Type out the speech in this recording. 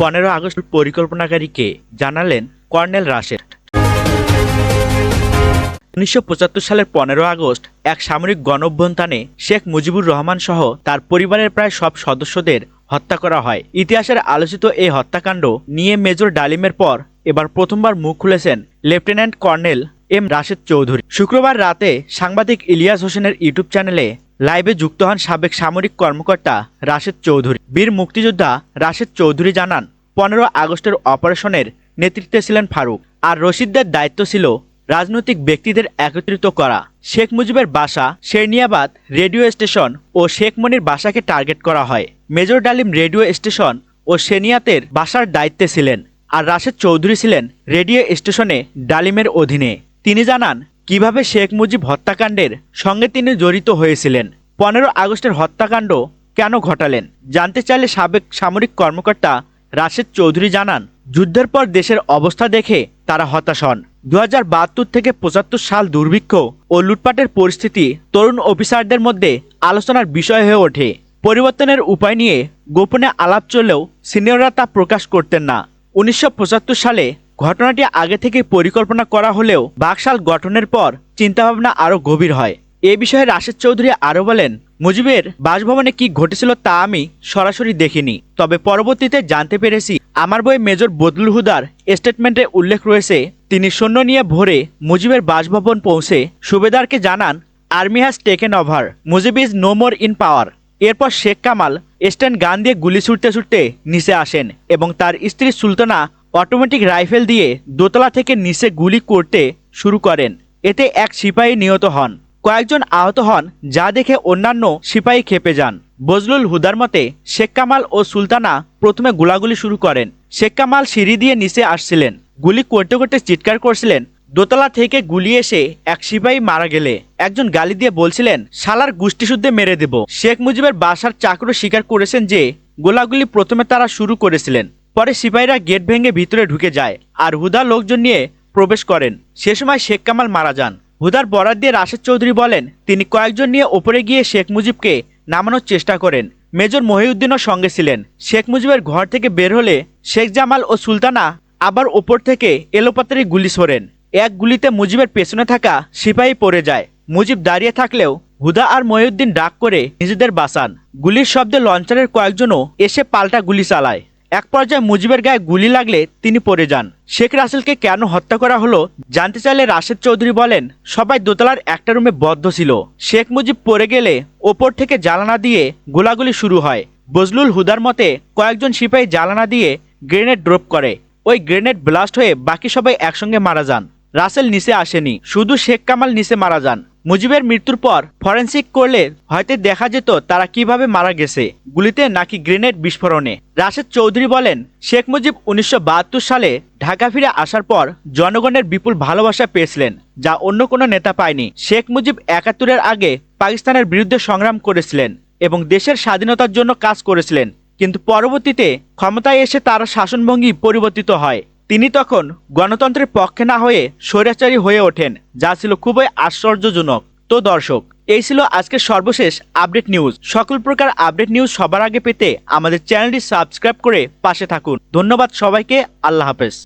পনেরো আগস্ট পরিকল্পনাকারীকে জানালেন কর্নেল রাশেদ। উনিশশো পঁচাত্তর সালের পনেরো আগস্ট এক সামরিক গণঅভ্যন্থানে শেখ মুজিবুর রহমান সহ তার পরিবারের প্রায় সব সদস্যদের হত্যা করা হয়। ইতিহাসের আলোচিত এই হত্যাকাণ্ড নিয়ে মেজর ডালিমের পর এবার প্রথমবার মুখ খুলেছেন lieutenant colonel M Rashed Chowdhury. শুক্রবার রাতে সাংবাদিক ইলিয়াস হোসেনের ইউটিউব চ্যানেলে লাইভে যুক্ত হন সাবেক সামরিক কর্মকর্তা রাশেদ চৌধুরী। বীর মুক্তিযোদ্ধা রাশেদ চৌধুরী জানান, পনেরো আগস্টের অপারেশনের নেতৃত্বে ছিলেন ফারুক, আর রশিদদের দায়িত্ব ছিল রাজনৈতিক ব্যক্তিদের একত্রিত করা। শেখ মুজিবের বাসা শেরনিয়াবাদ রেডিও স্টেশন ও শেখ মনির বাসাকে টার্গেট করা হয়। মেজর ডালিম রেডিও স্টেশন ও সেনিয়াতের বাসার দায়িত্বে ছিলেন, আর রাশেদ চৌধুরী ছিলেন রেডিও স্টেশনে ডালিমের অধীনে। তিনি জানান, কীভাবে শেখ মুজিব হত্যাকাণ্ডের সঙ্গে তিনি জড়িত হয়েছিলেন? পনেরো আগস্টের হত্যাকাণ্ড কেন ঘটালেন? জানতে চাইলে সাবেক সামরিক কর্মকর্তা রাশেদ চৌধুরী জানান, যুদ্ধের পর দেশের অবস্থা দেখে তারা হতাশ হন। দু হাজার বাহাত্তর থেকে পঁচাত্তর সাল দুর্ভিক্ষ ও লুটপাটের পরিস্থিতি তরুণ অফিসারদের মধ্যে আলোচনার বিষয় হয়ে ওঠে। পরিবর্তনের উপায় নিয়ে গোপনে আলাপ চললেও সিনিয়ররা তা প্রকাশ করতেন না। উনিশশো পঁচাত্তর সালে ঘটনাটি আগে থেকে পরিকল্পনা করা হলেও বাকশাল গঠনের পর চিন্তাভাবনা আরও গভীর হয়। এ বিষয়ে রাশেদ চৌধুরী আরও বলেন, মুজিবের বাসভবনে কি ঘটেছিল তা আমি সরাসরি দেখিনি। তবে পরবর্তীতে জানতে পেরেছি, আমার বই মেজর বদলুল হুদার স্টেটমেন্টে উল্লেখ রয়েছে, তিনি সৈন্য নিয়ে ভোরে মুজিবের বাসভবন পৌঁছে সুবেদারকে জানান army has taken over Mujib is no more in power এরপর শেখ কামাল স্ট্যান্ড গান দিয়ে গুলি ছুটতে ছুটতে নিচে আসেন এবং তার স্ত্রী সুলতানা অটোমেটিক রাইফেল দিয়ে দোতলা থেকে নিচে গুলি করতে শুরু করেন। এতে এক সিপাহী নিহত হন। কয়েকজন আহত হন, যা দেখে অন্যান্য সিপাহী খেপে যান। বজলুল হুদার মতে, শেখ কামাল ও সুলতানা প্রথমে গোলাগুলি শুরু করেন। শেখ কামাল সিঁড়ি দিয়ে নিচে আসছিলেন। গুলি করতে করতে চিৎকার করছিলেন। দোতলা থেকে গুলি এসে এক সিপাহী মারা গেলে। একজন গালি দিয়ে বলছিলেন, শালার গুষ্টি শুদ্ধে মেরে দেব। শেখ মুজিবের বাসার চাকরও স্বীকার করেছেন যে, গোলাগুলি প্রথমে তারা শুরু করেছিলেন। পরে সিপাহীরা গেট ভেঙে ভিতরে ঢুকে যায় আর হুদা লোকজন নিয়ে প্রবেশ করেন। সে সময় শেখ কামাল মারা যান। হুদার বরাদ দিয়ে রাশেদ চৌধুরী বলেন, তিনি কয়েকজন নিয়ে ওপরে গিয়ে শেখ মুজিবকে নামানোর চেষ্টা করেন। মেজর মহিউদ্দিনও সঙ্গে ছিলেন। শেখ মুজিবের ঘর থেকে বের হলে শেখ জামাল ও সুলতানা আবার ওপর থেকে এলোপাতারি গুলি ছোড়েন। এক গুলিতে মুজিবের পেছনে থাকা সিপাহী পড়ে যায়। মুজিব দাঁড়িয়ে থাকলেও হুদা আর মহিউদ্দিন ডাক করে নিজেদের বাঁচান। গুলির শব্দে লঞ্চারের কয়েকজনও এসে পাল্টা গুলি চালায়। এক পর্যায়ে মুজিবের গায়ে গুলি লাগলে তিনি পড়ে যান। শেখ রাসেলকে কেন হত্যা করা হলো জানতে চাইলে রাশেদ চৌধুরী বলেন, সবাই দোতলার একটা রুমে বদ্ধ ছিল। শেখ মুজিব পড়ে গেলে ওপর থেকে জ্বালানা দিয়ে গোলাগুলি শুরু হয়। বজলুল হুদার মতে, কয়েকজন সিপাহী জ্বালানা দিয়ে গ্রেনেড ড্রপ করে। ওই গ্রেনেড ব্লাস্ট হয়ে বাকি সবাই একসঙ্গে মারা যান। রাসেল নিচে আসেনি, শুধু শেখ কামাল নিচে মারা যান। মুজিবের মৃত্যুর পর ফরেন্সিক করলে হয়তো দেখা যেত তারা কীভাবে মারা গেছে। গুলিতে নাকি গ্রেনেড বিস্ফোরণে। রাশেদ চৌধুরী বলেন, শেখ মুজিব উনিশশো বাহাত্তর সালে ঢাকা ফিরে আসার পর জনগণের বিপুল ভালোবাসা পেয়েছিলেন, যা অন্য কোনো নেতা পায়নি। শেখ মুজিব একাত্তরের আগে পাকিস্তানের বিরুদ্ধে সংগ্রাম করেছিলেন এবং দেশের স্বাধীনতার জন্য কাজ করেছিলেন, কিন্তু পরবর্তীতে ক্ষমতায় এসে তার শাসনভঙ্গি পরিবর্তিত হয়। তিনি তখন গণতন্ত্রের পক্ষে না হয়ে স্বৈরাচারী হয়ে ওঠেন, যা ছিল খুবই আশ্চর্যজনক। তো দর্শক, এই ছিল আজকের সর্বশেষ আপডেট নিউজ। সকল প্রকার আপডেট নিউজ সবার আগে পেতে আমাদের চ্যানেলটি সাবস্ক্রাইব করে পাশে থাকুন। ধন্যবাদ সবাইকে, আল্লাহ হাফেজ।